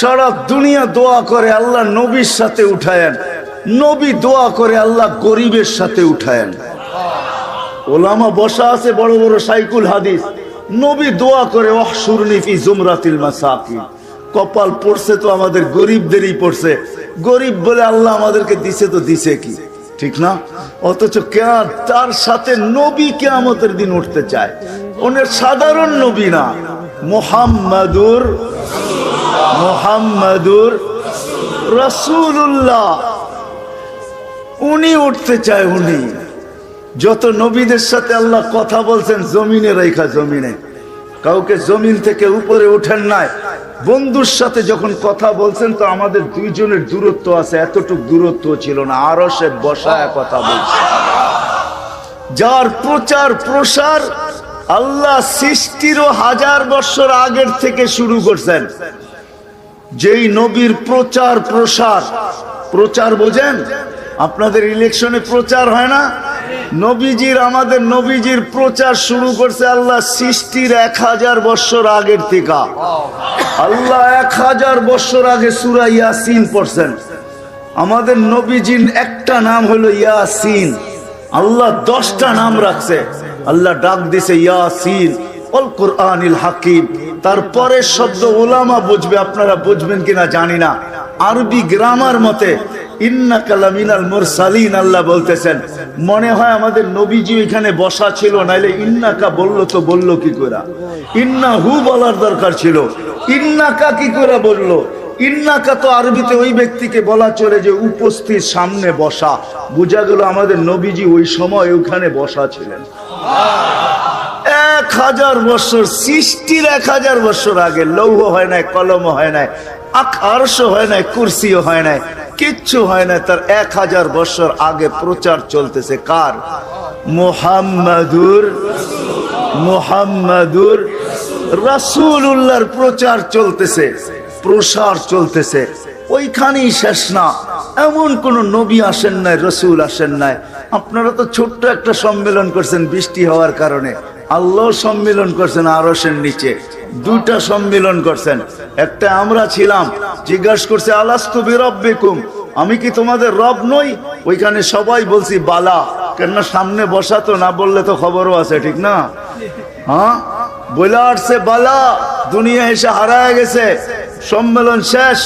সারা দুনিয়া দোয়া করে আল্লাহ নবীর সাথে উঠায়েন। নবী দোয়া করে আল্লাহ গরিবের সাথে উঠায়েন। ওলামা বসা আছে বড় বড় সাইকুল হাদিস। নবী দোয়া করে অহসুরনি ফি জুমরাতিল মাসাকিন। কপাল পড়ছে তো আমাদের গরিবদেরই পড়ছে। গরিব বলে আল্লাহ আমাদেরকে দিছে তো দিছে কি? ঠিক না? অথচ তার সাথে নবী কেয়ামতের দিন উঠতে চায়? ওনের সাধারণ নবী না। মোহাম্মদুর মোহাম্মদুর রসুল্লাহ উনি উঠতে চায় উনি। যত নবীদের সাথে আল্লাহ কথা বলছেন, জমিনে রেখা জমিনে। কাউকে জমিন থেকে উপরে উঠেন নাই। বন্ধুর সাথে যখন কথা বলছেন, তো আমাদের দুইজনের দূরত্ব আছে, এতটুক দূরত্ব ছিল না। আরও সে বসায় কথা বলছে। যার প্রচার প্রসার আল্লাহ সৃষ্টিরও হাজার বছর আগের থেকে শুরু করছেন। যেই নবীর প্রচার প্রসার। প্রচার বোঝেন আপনাদের ইলেকশনে প্রচার হয় না? নবীজির, আমাদের নবীজির প্রচার শুরু করছে আল্লাহ সৃষ্টির এক হাজার বছর আগের থেকে। আল্লাহ এক হাজার বছর আগে সুরা ইয়াসিন পড়ছেন। আমাদের নবীজির একটা নাম হলো ইয়াসিন। আল্লাহ দশটা নাম রাখছে। আল্লাহ ডাক দিছে ইয়াসিন। অল কোরআনিল হাকিম। তারপরে শব্দ ওলামা বুঝবে, আপনারা বুঝবেন কিনা জানি না। আরবি গ্রামার মতে ইন্না কালামিনাল মুরসালিন আল্লাহ বলতেছেন। মনে হয় আমাদের নবীজি এখানে বসা ছিল, নাইলে ইন্নাকা বলল তো বলল কি করে? ইন্না হু বলার দরকার ছিল। ইন্নাকা কি করে বলল? ইন্নাকা তো আরবিতে ওই ব্যক্তিকে বলা চলে যে উপস্থিত, সামনে বসা। বোঝা গেল আমাদের নবীজি ওই সময় ওখানে বসা ছিলেন। এক হাজার বছর, সৃষ্টির এক হাজার বছর আগে লৌহ হয় নাই, কলম হয় নাই, আকারস হয় নাই, কুরসিও হয় নাই, কিচ্ছু হয় না তার এক হাজার বছর আগে প্রচার চলতেছে কার? মোহাম্মদুর মোহাম্মদুর রাসূলুল্লাহর প্রচার চলতেছে, প্রসার চলতেছে। ওইখানেই শেষ না, এমন কোন নবী আসেন নাই, রসুল আসেন নাই। আপনারা তো ছোট্ট একটা সম্মেলন করছেন বৃষ্টি হওয়ার কারণে। আল্লাহ সম্মেলন করছেন আরসের নিচে। দুইটা সম্মেলন করছেন। একটা আমরা ছিলাম, জিজ্ঞাসা করছে, আলাস্তু বিরব্বিকুম? আমি কি তোমাদের রব নই? ওইখানে সবাই বলছি, বালা। কেননা সামনে বসা তো, না বললে তো খবরও আছে, ঠিক না? হ্যাঁ? বলে আসছে, বালা, দুনিয়া এসে হারায় গেছে। সম্মেলন শেষ।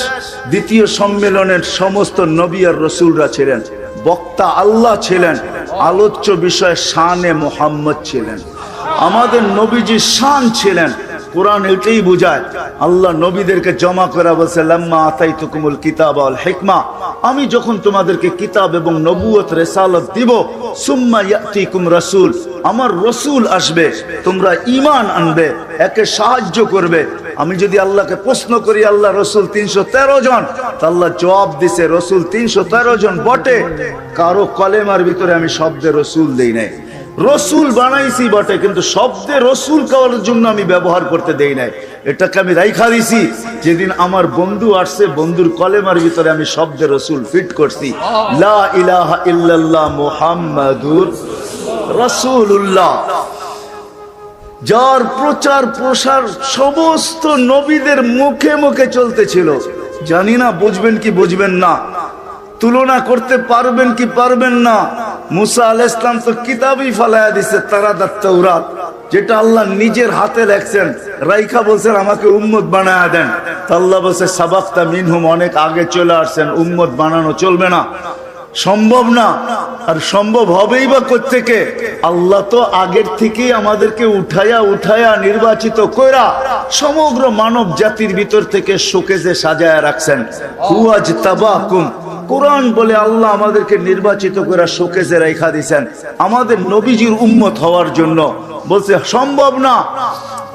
দ্বিতীয় সম্মেলনের সমস্ত নবী আর রসুলরা ছিলেন। বক্তা আল্লাহ ছিলেন। আলোচ্য বিষয় শানে মোহাম্মদ ছিলেন। আমাদের নবীজি শান ছিলেন। কোরআন এটাই বুঝায়। আল্লাহ নবীদেরকে জমা করা বলছে, লাম্মা আতাই তুকুমুল কিতাব আল হিকমা। আমি যখন তোমাদেরকে কিতাব এবং নবুয়ত রেসালত দিব, সুম্মা ইয়াতিকুম রাসূল। আমার রসুল আসবে, তোমরা ঈমান আনবে, একে সাহায্য করবে। আমি যদি আল্লাহকে প্রশ্ন করি, আল্লাহ রসুল তিনশো তেরো জন? আল্লাহ জবাব দিছে, রসুল তিনশো তেরো জন বটে। কারও কলেমার ভিতরে আমি শব্দে রসুল দিই নাই। রসুল বানাইছি বটে, কিন্তু শব্দে রসুল খাওয়ার জন্য আমি ব্যবহার করতে দেই নাই। এটাকে আমি রাইখা দিছি। যেদিন আমার বন্ধু আসছে, বন্ধুর কলেমার ভিতরে আমি শব্দে রসুল ফিট করছি। লা ইলাহা ইল্লাল্লাহ মুহাম্মাদুর রাসূলুল্লাহ। যার প্রচার প্রসার সমস্ত নবীদের মুখে মুখে চলতেছিল। জানি না, বুঝবেন কি বুঝবেন না। তুলনা করতে পারবেন কি পারবেন না। মুসা আল ইসলাম তো কিতাবই ফালাইয়া দিছে তারা তৌরাত যেটা আল্লাহ নিজের হাতে লেখছেন। রাইখা বলছেন, আমাকে উম্মত বানায়া দেন। তা আল্লাহ বলছে, সাবাক্তা মিনহুম, অনেক আগে চলে আসছেন, উম্মত বানানো চলবে না। সম্ভব না, আর সম্ভব হবেই বা থেকে আল্লাহ তো আগের থেকেই আমাদেরকে উঠায়া উঠায়া নির্বাচিত কইরা সমগ্র মানব জাতির ভিতর থেকে শোকেজে সাজায়া রাখছেন। হুয়াজ তাবাকুম কোরআন বলে আল্লাহ আমাদেরকে নির্বাচিত করে শোকেজে রেখা দিয়েছেন। আমাদের নবীজির উম্মত হওয়ার জন্য। বলছে, সম্ভব না।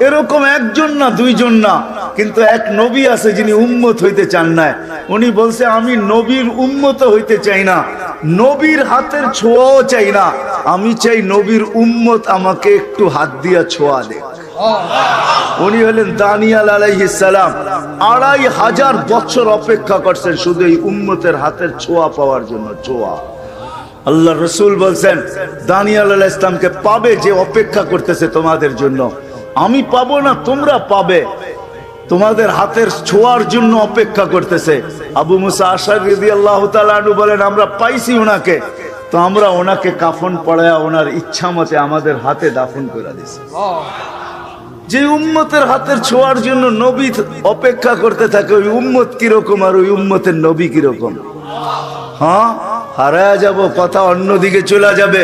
এরকম একজন না, দুইজন না। কিন্তু এক নবী আছে যিনি উম্মত হইতে চান না উনি বলছে, আমি নবীর উম্মত হইতে চাই না। নবীর হাতের ছোঁয়াও চাই না। আমি চাই নবীর উম্মত আমাকে একটু হাত দিয়া ছোঁয়া দে। উনি হলেন দানিয়াল আলাইহিস সালাম। আড়াই হাজার বছর অপেক্ষা করছেন শুধু এই উম্মতের হাতের ছোঁয়া পাওয়ার জন্য, ছোঁয়া। আল্লাহ রসুল বলছেন, দানিয়াল আলাহ ইসলামকে পাবে যে অপেক্ষা করতেছে তোমাদের জন্য। আমি পাবো না, তোমরা পাবে। তোমাদের হাতের ছোঁয়ার জন্য অপেক্ষা করতেছে। আবু মুসা আশা রদি আল্লাহ তালু বলেন, আমরা পাইছি ওনাকে তো আমরা ওনাকে কাফন পড়ায় ওনার ইচ্ছা মতে আমাদের হাতে দাফন করে দিছি যে উম্মতের হাতের ছোঁয়ার জন্য নবী অপেক্ষা করতে থাকে, ওই উম্মত কীরকম আর ওই উম্মতের নবী কীরকম? হ্যাঁ? হারায় যাব, কথা অন্যদিকে চলে যাবে।